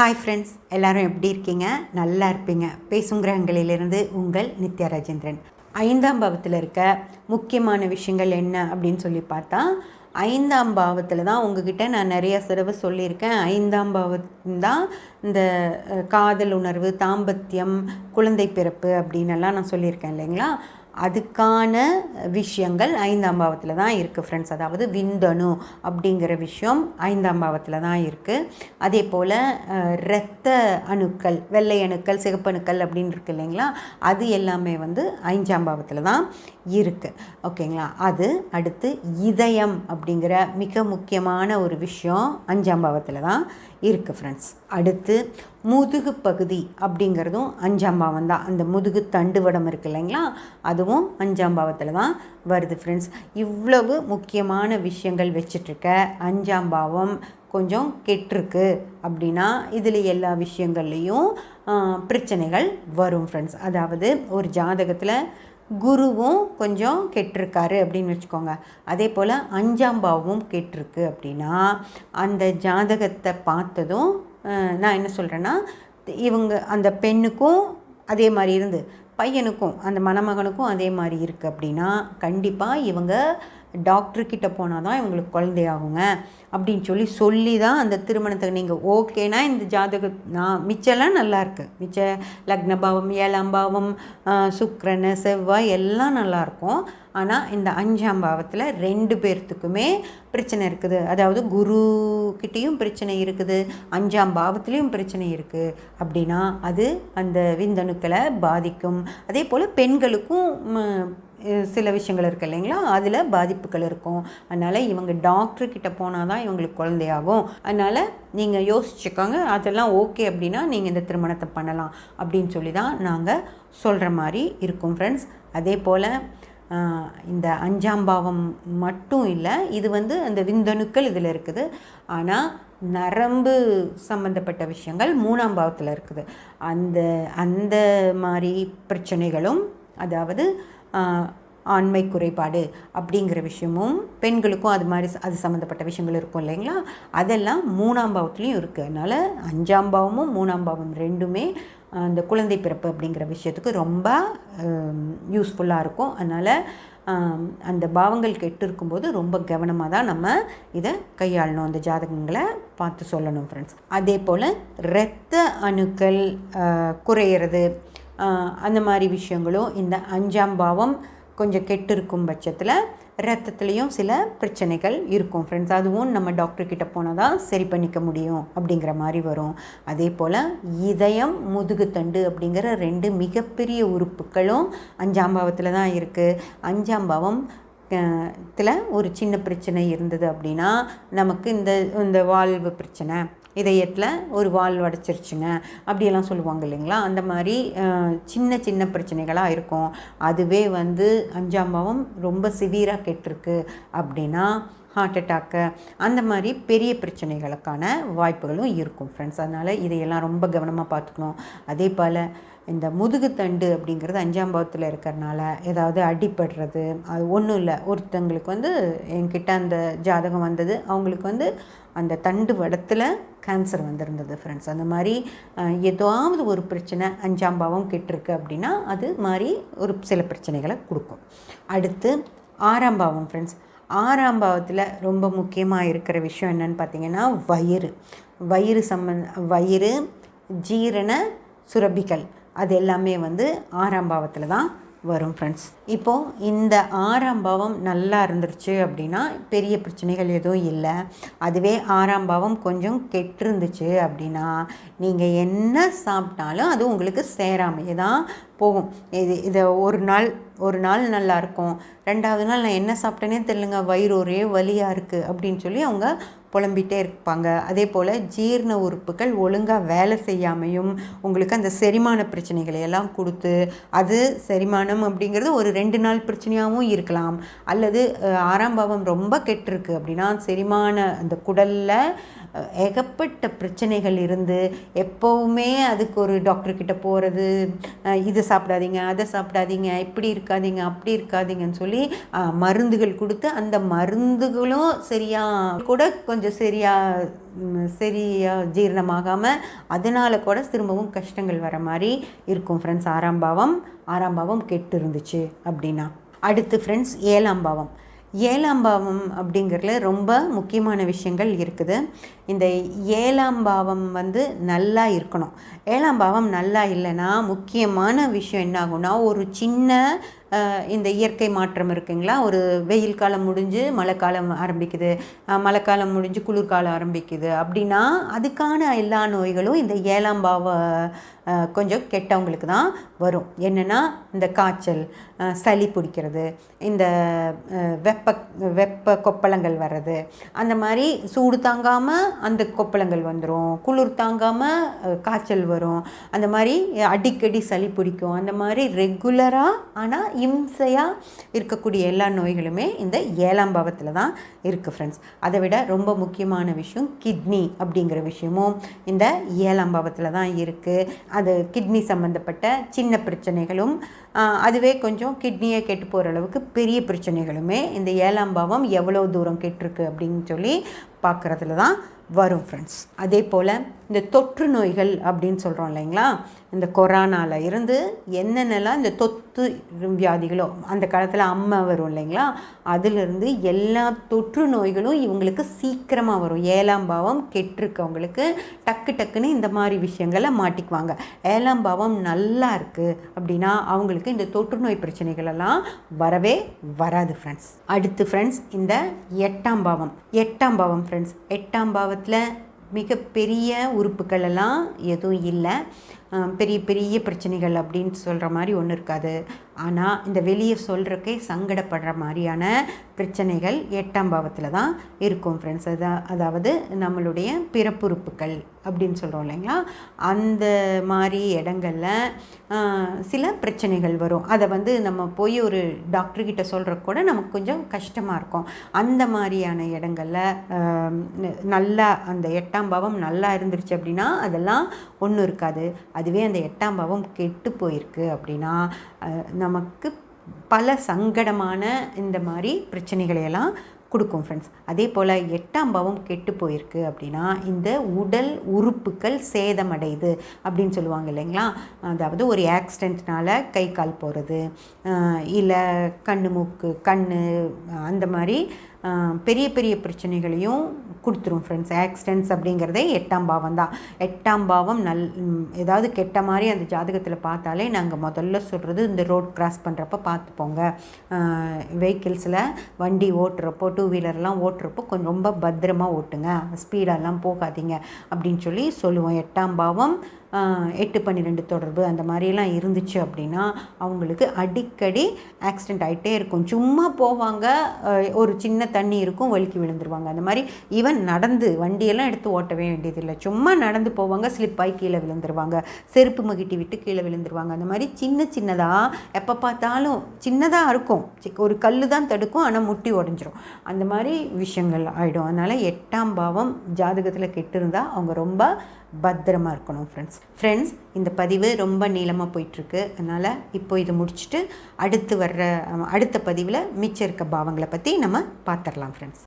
Hi friends எல்லாரும் எப்படி இருக்கீங்க? நல்லா இருப்பீங்க. பேசும் கிரகங்களிலிருந்து உங்கள் நித்யா ராஜேந்திரன். ஐந்தாம் பாவத்தில் இருக்க முக்கியமான விஷயங்கள் என்ன அப்படின்னு சொல்லி பார்த்தா ஐந்தாம் பாவத்தில் தான் உங்ககிட்ட நான் நிறைய தடவை சொல்லியிருக்கேன். ஐந்தாம் பாவம் தான் இந்த காதல் உணர்வு தாம்பத்தியம் குழந்தை பிறப்பு அப்படின்னு எல்லாம் நான் சொல்லியிருக்கேன் இல்லைங்களா? அதுக்கான விஷயங்கள் ஐந்தாம் பாவத்தில் தான் இருக்குது ஃப்ரெண்ட்ஸ் அதாவது விந்தணு அப்படிங்கிற விஷயம் ஐந்தாம் பாவத்தில் தான் இருக்குது அதே போல் இரத்த அணுக்கள் வெள்ளை அணுக்கள் சிகப்பு அணுக்கள் அப்படின்னு இருக்கு இல்லைங்களா? அது எல்லாமே வந்து ஐந்தாம் பாவத்தில் தான் இருக்குது ஓகேங்களா? அது அடுத்து இதயம் அப்படிங்கிற மிக முக்கியமான ஒரு விஷயம் அஞ்சாம் பாவத்தில் தான் இருக்குது ஃப்ரெண்ட்ஸ் அடுத்து முதுகு பகுதி அப்படிங்கிறதும் அஞ்சாம் பாவம் தான். அந்த முதுகு தண்டுவடம் இருக்கு இல்லைங்களா? அதுவும் அஞ்சாம் பாவத்தில் தான் வருது ஃப்ரெண்ட்ஸ் இவ்வளவு முக்கியமான விஷயங்கள் வச்சிட்ருக்க அஞ்சாம் பாவம் கொஞ்சம் கெட்டிருக்கு அப்படின்னா இதில் எல்லா விஷயங்கள்லேயும் பிரச்சனைகள் வரும் ஃப்ரெண்ட்ஸ் அதாவது ஒரு ஜாதகத்தில் குருவும் கொஞ்சம் கெட்டிருக்காரு அப்படின்னு வச்சுக்கோங்க. அதே போல் அஞ்சாம் பாவமும் கெட்டிருக்கு அப்படின்னா அந்த ஜாதகத்தை பார்த்ததும் நான் என்ன சொல்கிறேன்னா இவங்க அந்த பெண்ணுக்கும் அதே மாதிரி இருந்து பையனுக்கும் அந்த மணமகனுக்கும் அதே மாதிரி இருக்குது அப்படின்னா கண்டிப்பாக இவங்க டாக்டர்கிட்ட போனால் தான் இவங்களுக்கு குழந்தையாகுங்க அப்படின்னு சொல்லி சொல்லி தான் அந்த திருமணத்துக்கு நீங்கள் ஓகேனா இந்த ஜாதக நான் மிச்சம்லாம் நல்லாயிருக்கு மிச்ச லக்ன பாவம் ஏழாம் பாவம் சுக்கரன் செவ்வாய் எல்லாம் நல்லாயிருக்கும் ஆனால் இந்த அஞ்சாம் பாவத்தில் ரெண்டு பேர்த்துக்குமே பிரச்சனை இருக்குது. அதாவது குரு கிட்டேயும் பிரச்சனை இருக்குது. அஞ்சாம் பாவத்துலேயும் பிரச்சனை இருக்குது அப்படின்னா அது அந்த விந்தணுக்களை பாதிக்கும். அதே போல் பெண்களுக்கும் சில விஷயங்கள் இருக்குது இல்லைங்களா? அதில் பாதிப்புகள் இருக்கும். அதனால் இவங்க டாக்டர்கிட்ட போனால் தான் இவங்களுக்கு குழந்தையாகும். அதனால் நீங்கள் யோசிச்சுக்கோங்க. அதெல்லாம் ஓகே அப்படின்னா நீங்கள் இந்த திருமணத்தை பண்ணலாம் அப்படின்னு சொல்லி தான் நாங்கள் சொல்கிற மாதிரி இருக்கும் ஃப்ரெண்ட்ஸ் அதே போல் இந்த அஞ்சாம் பாவம் மட்டும் இல்லை இது வந்து அந்த விந்தணுக்கள் இதில் இருக்குது. ஆனால் நரம்பு சம்மந்தப்பட்ட விஷயங்கள் மூணாம் பாவத்தில் இருக்குது. அந்த அந்த மாதிரி பிரச்சனைகளும் அதாவது ஆண்மை குறைபாடு அப்படிங்கிற விஷயமும் பெண்களுக்கும் அது மாதிரி ச- அது சம்மந்தப்பட்ட விஷயங்கள் இருக்கும் இல்லைங்களா? அதெல்லாம் மூணாம் பாவத்துலேயும் இருக்குது அதனால் அஞ்சாம் பாவமும் மூணாம் பாவம் ரெண்டுமே அந்த குழந்தை பிறப்பு அப்படிங்கிற விஷயத்துக்கு ரொம்ப யூஸ்ஃபுல்லாக இருக்கும். அதனால் அந்த பாவங்கள் கெட்டு இருக்கும்போது ரொம்ப கவனமாக தான் நம்ம இதை கையாளணும். அந்த ஜாதகங்களை பார்த்து சொல்லணும் ஃப்ரெண்ட்ஸ் அதே போல் இரத்த அணுக்கள் குறையிறது அந்த மாதிரி விஷயங்களும் இந்த அஞ்சாம் பாவம் கொஞ்சம் கெட்டு இருக்கும் பட்சத்தில் ரத்தத்துலேயும் சில பிரச்சனைகள் இருக்கும். ஃப்ரெண்ட்ஸ் அதுவும் நம்ம டாக்டர்கிட்ட போனால் தான் சரி பண்ணிக்க முடியும் அப்படிங்கிற மாதிரி வரும். அதே போல் இதயம் முதுகுத்தண்டு அப்படிங்கிற ரெண்டு மிகப்பெரிய உறுப்புகளும் அஞ்சாம் பாவத்தில் தான் இருக்குது அஞ்சாம் பாவம் ஒரு சின்ன பிரச்சனை இருந்தது அப்படின்னா நமக்கு இந்த இந்த வாழ்வு பிரச்சனை. இதயத்தில் ஒரு வால் உடச்சிருச்சுங்க அப்படியெல்லாம் சொல்லுவாங்க இல்லைங்களா? அந்த மாதிரி சின்ன சின்ன பிரச்சனைகளாக இருக்கும். அதுவே வந்து அஞ்சாம் பாவம் ரொம்ப சிவியராக கெட்டிருக்கு அப்படின்னா ஹார்ட் அட்டாக்கு அந்த மாதிரி பெரிய பிரச்சனைகளுக்கான வாய்ப்புகளும் இருக்கும் ஃப்ரெண்ட்ஸ் அதனால் இதையெல்லாம் ரொம்ப கவனமாக பார்த்துக்கணும். அதே போல் இந்த முதுகுத்தண்டு அப்படிங்கிறது அஞ்சாம் பாவத்தில் இருக்கிறனால ஏதாவது அடிபடுறது அது ஒன்றும் இல்லை. ஒருத்தங்களுக்கு வந்து என்கிட்ட அந்த ஜாதகம் வந்தது. அவங்களுக்கு வந்து அந்த தண்டு வடத்தில் கேன்சர் வந்திருந்தது ஃப்ரெண்ட்ஸ் அந்த மாதிரி ஏதாவது ஒரு பிரச்சனை அஞ்சாம் பாவம் கெட்டிருக்கு அப்படின்னா அது மாதிரி ஒரு சில பிரச்சனைகளை கொடுக்கும். அடுத்து ஆறாம் பாவம் ஃப்ரெண்ட்ஸ் ஆறாம் பாவத்தில் ரொம்ப முக்கியமாக இருக்கிற விஷயம் என்னன்னு பார்த்தீங்கன்னா வயிறு. வயிறு சம்மந்த வயிறு ஜீரண சுரபிகள் அது எல்லாமே வந்து ஆறாம் பாவத்தில் தான் வரும் ஃப்ரெண்ட்ஸ் இப்போது இந்த ஆறாம் பாவம் நல்லா இருந்துருச்சு அப்படின்னா பெரிய பிரச்சனைகள் எதுவும் இல்லை. அதுவே ஆறாம் பாவம் கொஞ்சம் கெட்டிருந்துச்சு அப்படின்னா நீங்கள் என்ன சாப்பிட்டாலும் அது உங்களுக்கு சேராமையே தான் போகும். இது இதை ஒரு நாள் ஒரு நாள் நல்லா இருக்கும். ரெண்டாவது நாள் நான் என்ன சாப்பிட்டேனே தெரியலங்க. வயிறு ஒரே வலியாக இருக்குது அப்படின்னு சொல்லி அவங்க புலம்பிகிட்டே இருப்பாங்க. அதே போல் ஜீரண உறுப்புகள் ஒழுங்காக வேலை செய்யாமையும் உங்களுக்கு அந்த செரிமான பிரச்சனைகளை எல்லாம் கொடுத்து அது செரிமானம் அப்படிங்கிறது ஒரு ரெண்டு நாள் பிரச்சனையாகவும் இருக்கலாம். அல்லது ஆறாம் பாவம் ரொம்ப கெட்டிருக்கு அப்படின்னா செரிமான அந்த குடலில் ஏகப்பட்ட பிரச்சனைகள் இருந்து எப்போவுமே அதுக்கு ஒரு டாக்டர்கிட்ட போகிறது இதை சாப்பிடாதீங்க அதை சாப்பிடாதீங்க இப்படி இருக்காதீங்க அப்படி இருக்காதீங்கன்னு சொல்லி மருந்துகள் கொடுத்து அந்த மருந்துகளும் சரியாக கூட கொஞ்சம் சரியாக சரியாக ஜீரணமாகாமல் அதனால் கூட திரும்பவும் கஷ்டங்கள் வர மாதிரி இருக்கும் ஃப்ரெண்ட்ஸ் ஆறாம் பாவம் ஆறாம் பாவம் கெட்டு இருந்துச்சு அப்படின்னா. அடுத்து ஃப்ரெண்ட்ஸ் ஏழாம் பாவம். ஏழாம் பாவம் அப்படிங்கிறதுல ரொம்ப முக்கியமான விஷயங்கள் இருக்குது. இந்த ஏழாம் பாவம் வந்து நல்லா இருக்கணும். ஏழாம் பாவம் நல்லா இல்லைன்னா முக்கியமான விஷயம் என்ன ஆகும்னா ஒரு சின்ன இந்த இயற்கை மாற்றம் இருக்குங்களா? ஒரு வெயில் காலம் முடிஞ்சு மழைக்காலம் ஆரம்பிக்குது. மழைக்காலம் முடிஞ்சு குளிர்காலம் ஆரம்பிக்குது. அப்படின்னா அதுக்கான எல்லா நோய்களும் இந்த ஏழாம் பாவ கொஞ்சம் கெட்டவங்களுக்கு தான் வரும். என்னென்னா இந்த காய்ச்சல் சளி பிடிக்கிறது இந்த வெப்ப வெப்ப கொப்பளங்கள் வர்றது அந்த மாதிரி சூடு தாங்காமல் அந்த கொப்பளங்கள் வந்துடும் குளிர் தாங்காமல் காய்ச்சல் வரும். அந்த மாதிரி அடிக்கடி சளி பிடிக்கும். அந்த மாதிரி ரெகுலராக ஆனால் இம்சையாக இருக்கக்கூடிய எல்லா நோய்களுமே இந்த ஏழாம் பாவத்தில் தான் இருக்குது ஃப்ரெண்ட்ஸ் அதை விட ரொம்ப முக்கியமான விஷயம் கிட்னி அப்படிங்கிற விஷயமும் இந்த ஏழாம் பாவத்தில் தான் இருக்குது அது கிட்னி சம்மந்தப்பட்ட சின்ன பிரச்சனைகளும் அதுவே கொஞ்சம் கிட்னியை கெட்டு போகிற அளவுக்கு பெரிய பிரச்சனைகளுமே இந்த ஏழாம் பாவம் எவ்வளோ தூரம் கெட்டிருக்கு அப்படின்னு சொல்லி பார்க்குறதுல தான் வரும் ஃப்ரெண்ட்ஸ் அதே போல் இந்த தொற்று நோய்கள் அப்படின்னு சொல்கிறோம் இல்லைங்களா? இந்த கொரோனாவில் இருந்து என்னென்னலாம் இந்த தொத்து வியாதிகளோ அந்த காலத்தில் அம்மை வரும் இல்லைங்களா? அதிலிருந்து எல்லா தொற்று நோய்களும் இவங்களுக்கு சீக்கிரமாக வரும். ஏழாம் பாவம் கெட்டிருக்கவங்களுக்கு டக்கு டக்குன்னு இந்த மாதிரி விஷயங்களை மாட்டிக்குவாங்க. ஏழாம் பாவம் நல்லா இருக்குது அப்படின்னா அவங்களுக்கு இந்த தொற்றுநோய் பிரச்சனைகளெல்லாம் பிரச்சனைகள் எல்லாம் வரவே வராது ஃப்ரெண்ட்ஸ் அடுத்து ஃப்ரெண்ட்ஸ் இந்த எட்டாம் பாவம். எட்டாம் பாவம் ஃப்ரெண்ட்ஸ் எட்டாம் பாவத்தில் மிகப்பெரிய உறுப்புகள் எல்லாம் எதுவும் இல்லை. பெரிய பெரிய பிரச்சனைகள் அப்படின்னு சொல்கிற மாதிரி ஒன்றும் இருக்காது. ஆனால் இந்த வெளியே சொல்கிறக்கே சங்கடப்படுற மாதிரியான பிரச்சனைகள் எட்டாம் பாவத்தில் தான் இருக்கும் ஃப்ரெண்ட்ஸ் அதா அதாவது நம்மளுடைய பிறப்புறுப்புகள் அப்படின்னு சொல்கிறோம் இல்லைங்களா? அந்த மாதிரி இடங்களில் சில பிரச்சனைகள் வரும். அதை வந்து நம்ம போய் ஒரு டாக்டர்கிட்ட சொல்கிற கூட நமக்கு கொஞ்சம் கஷ்டமாக இருக்கும். அந்த மாதிரியான இடங்களில் நல்லா அந்த எட்டாம் பாவம் நல்லா இருந்துருச்சு அப்படின்னா அதெல்லாம் ஒன்றும் இருக்காது. அதுவே அந்த எட்டாம் பாவம் கெட்டு போயிருக்கு அப்படின்னா நமக்கு பல சங்கடமான இந்த மாதிரி பிரச்சனைகளையெல்லாம் கொடுக்கும் ஃப்ரெண்ட்ஸ் அதே போல் எட்டாம் பாவம் கெட்டு போயிருக்கு அப்படின்னா இந்த உடல் உறுப்புகள் சேதமடையுது அப்படின்னு சொல்லுவாங்க இல்லைங்களா? அதாவது ஒரு ஆக்சிடெண்ட்னால் கை கால் போகிறது இல்லை கண் மூக்கு கண் அந்த மாதிரி பெரிய பெரிய பிரச்சனைகளையும் கொடுத்துரும் ஃப்ரெண்ட்ஸ் ஆக்சிடென்ட்ஸ் அப்படிங்கிறதே எட்டாம் பாவம் தான். எட்டாம் பாவம் நல் ஏதாவது கெட்ட மாதிரி அந்த ஜாதகத்தில் பார்த்தாலே நாங்கள் முதல்ல சொல்கிறது இந்த ரோட் கிராஸ் பண்ணுறப்ப பார்த்துப்போங்க. வெஹிக்கிள்ஸில் வண்டி ஓட்டுறப்போ டூ வீலர்லாம் ஓட்டுறப்போ கொஞ்சம் ரொம்ப பத்திரமாக ஓட்டுங்க. ஸ்பீடெல்லாம் போகாதீங்க அப்படின்னு சொல்லி சொல்லுவோம். எட்டாம் பாவம் எட்டு பன்னிரெண்டு தொடர்பு அந்த மாதிரிலாம் இருந்துச்சு அப்படின்னா அவங்களுக்கு அடிக்கடி ஆக்சிடெண்ட் ஆகிட்டே இருக்கும். சும்மா போவாங்க ஒரு சின்ன தண்ணி இருக்கும் வழுக்கி விழுந்துருவாங்க. அந்த மாதிரி ஈவன் நடந்து வண்டியெல்லாம் எடுத்து ஓட்டவே வேண்டியதில்லை. சும்மா நடந்து போவாங்க ஸ்லிப்பாகி கீழே விழுந்துருவாங்க. செருப்பு மகிட்டி விட்டு கீழே விழுந்துருவாங்க. அந்த மாதிரி சின்ன சின்னதாக எப்போ பார்த்தாலும் சின்னதாக இருக்கும். ஒரு கல் தான் தடுக்கும் ஆனால் முட்டி உடஞ்சிரும். அந்த மாதிரி விஷயங்கள் ஆகிடும் அதனால் எட்டாம் பாவம் ஜாதகத்தில் கெட்டு இருந்தால் அவங்க ரொம்ப பத்திரமா இருக்கணும் ஃப்ரெண்ட்ஸ் ஃப்ரெண்ட்ஸ் இந்த பதிவு ரொம்ப நீளமாக போயிட்டுருக்கு. அதனால் இப்போ இதை முடிச்சுட்டு அடுத்து வர்ற அடுத்த பதிவில் மிச்சம் இருக்க பாவங்களை பற்றி நம்ம பார்த்துடலாம் ஃப்ரெண்ட்ஸ்